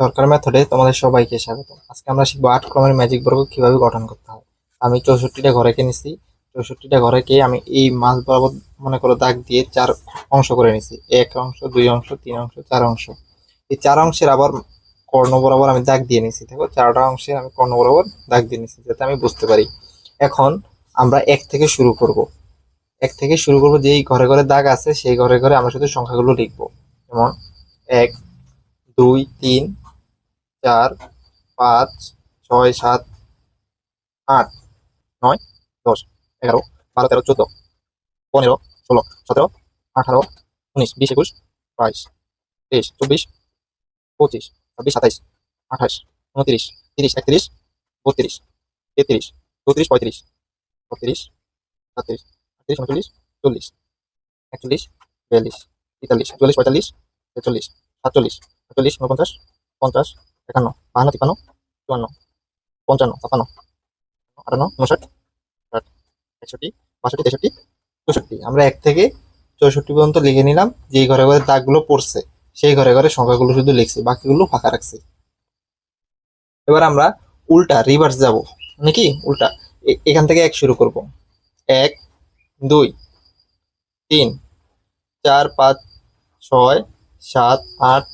সরকার মেথডে তোমাদের সবাইকে স্বাগত আজকে আমরা শিখব আট ক্রমের ম্যাজিক বর্গ কীভাবে গঠন করতে হয়। আমি চৌষট্টিটা ঘরেকে নিছি? চৌষট্টিটা ঘরেকে আমি এই মাছ বরাবর মনে করো দাগ দিয়ে চার অংশ করে নিছি। এক অংশ, দুই অংশ, তিন অংশ, চার অংশ। এই চার অংশের আবার কর্ণ বরাবর আমি দাগ দিয়ে নিছি, দেখো? চারটা অংশে আমি কর্ণ বরাবর দাগ দিয়ে নিছি, যাতে আমি বুঝতে পারি। এখন আমরা এক থেকে শুরু করব। এক থেকে শুরু করব যেই ঘরে ঘরে দাগ আছে, সেই ঘরে ঘরে আমরা শুধু সংখ্যাগুলো লিখব। যেমন এক, দুই, তিন চার, পাঁচ, ছয়, সাত, আট, নয়, দশ, এগারো, বারো, তেরো, চোদ্দ, পনেরো, ষোলো, সতেরো, আঠারো, উনিশ, বিশ, একুশ, বাইশ, তেইশ, চব্বিশ, পঁচিশ, ছাব্বিশ, সাতাইশ, আঠাশ, উনত্রিশ, তিরিশ, একত্রিশ, বত্রিশ, তেত্রিশ, চৌত্রিশ, পঁয়ত্রিশ, ছত্রিশ, সাতত্রিশ, আটত্রিশ, উনচল্লিশ, চল্লিশ, একচল্লিশ, বিয়াল্লিশ, তেতাল্লিশ চল্লিশ পঁয়তাল্লিশ, ছেচল্লিশ, সাতচল্লিশ, আটচল্লিশ উনপঞ্চাশ পঞ্চাশ একান্ন, বাহান্ন, তিপ্পান্ন, চুয়ান্ন, পঞ্চান্ন, ছাপ্পান্ন, আটান্ন উনষাট ষাট একষট্টি বাষট্টি, তেষট্টি, চৌষট্টি। আমরা এক থেকে চৌষট্টি পর্যন্ত লিখে নিলাম, যেই ঘরে ঘরে দাগগুলো পড়ছে, সেই ঘরে ঘরে সংখ্যাগুলো শুধু লিখছি, বাকিগুলো ফাঁকা রাখছি। এবার আমরা উল্টা রিভার্স যাব। নাকি উল্টা। এখান থেকে এক শুরু করব। এক, দুই, তিন, চার, পাঁচ, ছয়, সাত, আট,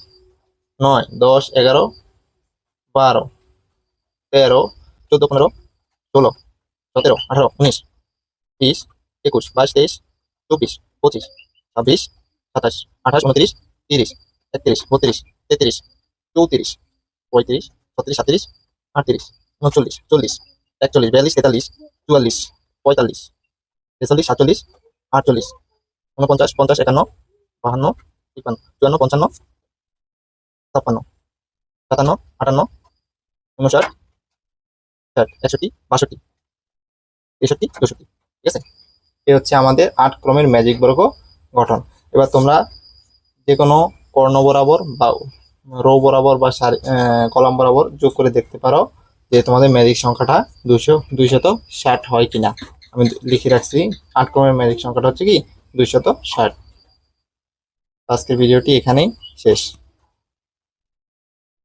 নয়, দশ, এগারো বারো, তেরো, চোদ্দ, পনেরো, ষোলো, সতেরো, আঠারো, উনিশ, বিশ, একুশ, বাইশ, তেইশ, চব্বিশ, পঁচিশ, ছাব্বিশ, সাতাশ, আঠাশ, উনত্রিশ, তিরিশ, একত্রিশ, বত্রিশ, তেত্রিশ, চৌত্রিশ, পঁয়ত্রিশ, ছত্রিশ সাতত্রিশ আটত্রিশ, উনচল্লিশ, চল্লিশ, একচল্লিশ, বিয়াল্লিশ, তেতাল্লিশ, চুয়াল্লিশ, পঁয়তাল্লিশ, ছেচল্লিশ, সাতচল্লিশ, আটচল্লিশ উনপঞ্চাশ পঞ্চাশ, একান্ন, বাহান্ন, তিপ্পান্ন, চুয়ান্ন, পঞ্চান্ন, ছাপ্পান্ন, সাতান্ন, আটান্ন উনষাট ষাট, একষট্টি, বাষট্টি, তেষট্টি, চৌষট্টি, ঠিক আছে? এই হচ্ছে আমাদের আট ক্রমের ম্যাজিক বর্গ গঠন। এবার তোমরা যে কোনো কর্ণ বরাবর বা রো বরাবর বা সারি- কলাম বরাবর যোগ করে দেখতে পারো যে তোমাদের ম্যাজিক সংখ্যাটা দুশো দুইশত ষাট হয় কিনা। আমি লিখে রাখছি, আট ক্রমের ম্যাজিক সংখ্যাটা হচ্ছে কি? দুইশত ষাট। আজকের ভিডিওটি এখানেই শেষ।